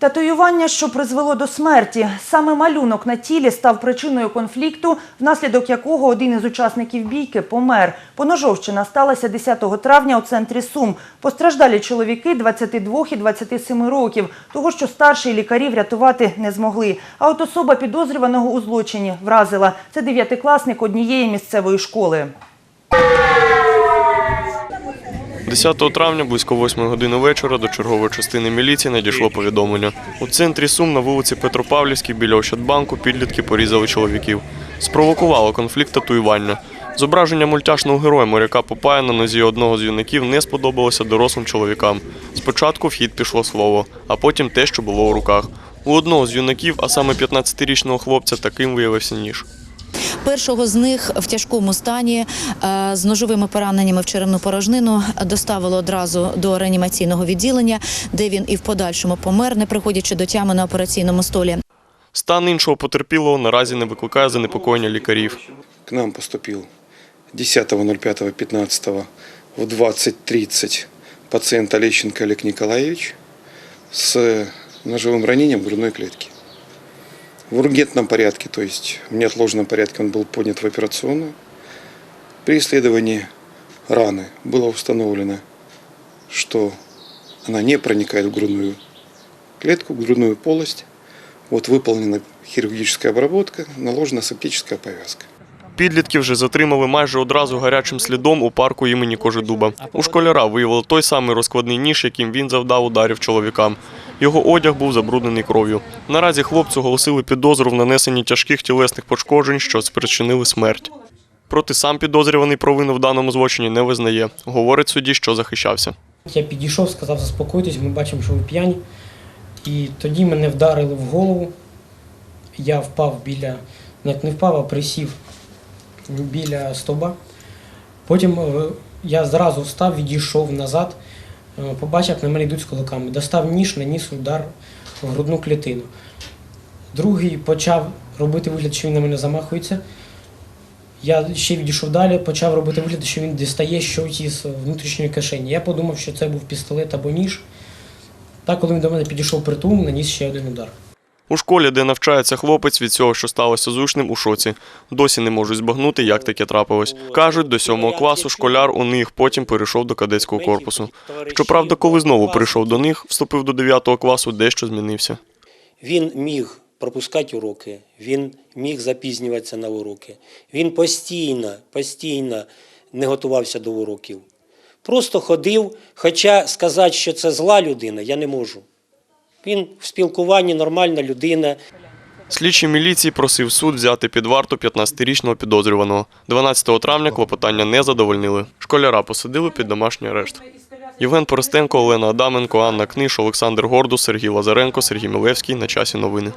Татуювання, що призвело до смерті. Саме малюнок на тілі став причиною конфлікту, внаслідок якого один із учасників бійки помер. Поножовщина сталася 10 травня у центрі Сум. Постраждалі чоловіки 22 і 27 років. Того, що старші лікарі врятувати не змогли. А от особа підозрюваного у злочині вразила. Це дев'ятикласник однієї місцевої школи. 10 травня близько 8 години вечора до чергової частини міліції надійшло повідомлення. У центрі Сум на вулиці Петропавлівській біля Ощадбанку підлітки порізали чоловіків. Спровокувало конфлікт татуювання. Зображення мультяшного героя моряка Попая на нозі одного з юнаків не сподобалося дорослим чоловікам. Спочатку в хід пішло слово, а потім те, що було у руках. У одного з юнаків, а саме 15-річного хлопця, таким виявився ніж. Першого з них в тяжкому стані е, з ножовими пораненнями в черевну порожнину доставили одразу до реанімаційного відділення, де він і в подальшому помер, не приходячи до тями на операційному столі. Стан іншого потерпілого наразі не викликає занепокоєння лікарів. К нам поступил 10.05.15 в 20.30 пациент Олещенко Олег Николаевич с ножевым ранением грудной клетки В ургентном порядке, то есть в неотложном порядке он был поднят в операционную. При исследовании раны было установлено, что она не проникает в грудную клетку, в грудную полость. Вот выполнена хирургическая обработка, наложена септическая повязка. Підлітків вже затримали майже одразу гарячим слідом у парку імені Кожедуба. У школяра виявили той самий розкладний ніж, яким він завдав ударів чоловікам. Його одяг був забруднений кров'ю. Наразі хлопцю оголосили підозру в нанесенні тяжких тілесних пошкоджень, що спричинили смерть. Проте сам підозрюваний провину в даному злочині не визнає. Говорить судді, що захищався. Я підійшов, сказав, заспокойтесь, ми бачимо, що ви п'яні. І тоді мене вдарили в голову. Я впав біля, навіть не впав, а присів біля стовба. Потім е, я зразу встав, відійшов назад, побачив, як на мене йдуть з кулаками. Достав ніж, наніс удар в грудну клітину. Другий почав робити вигляд, що він на мене замахується. Я ще відійшов далі, почав робити вигляд, що він дістає щось із внутрішньої кишені. Я подумав, що це був пістолет або ніж. Та коли він до мене підійшов притул, наніс ще один удар. У школі, де навчається хлопець, від цього, що сталося з учнем, у шоці. Досі не можуть збагнути, як таке трапилось. Кажуть, до сьомого класу школяр у них потім перейшов до кадетського корпусу. Щоправда, коли знову прийшов до них, вступив до 9 класу, дещо змінився. Він міг пропускати уроки, він міг запізнюватися на уроки. Він постійно, постійно не готувався до уроків. Просто ходив, хоча сказати, що це зла людина, я не можу. Він в спілкуванні нормальна людина. Слідчий міліції просив суд взяти під варту 15-річного підозрюваного. 12 травня клопотання не задовольнили. Школяра посадили під домашній арешт. Євген Поростенко, Олена Адаменко, Анна Книж, Олександр Гордус, Сергій Лазаренко, Сергій Мілевський. На часі новини.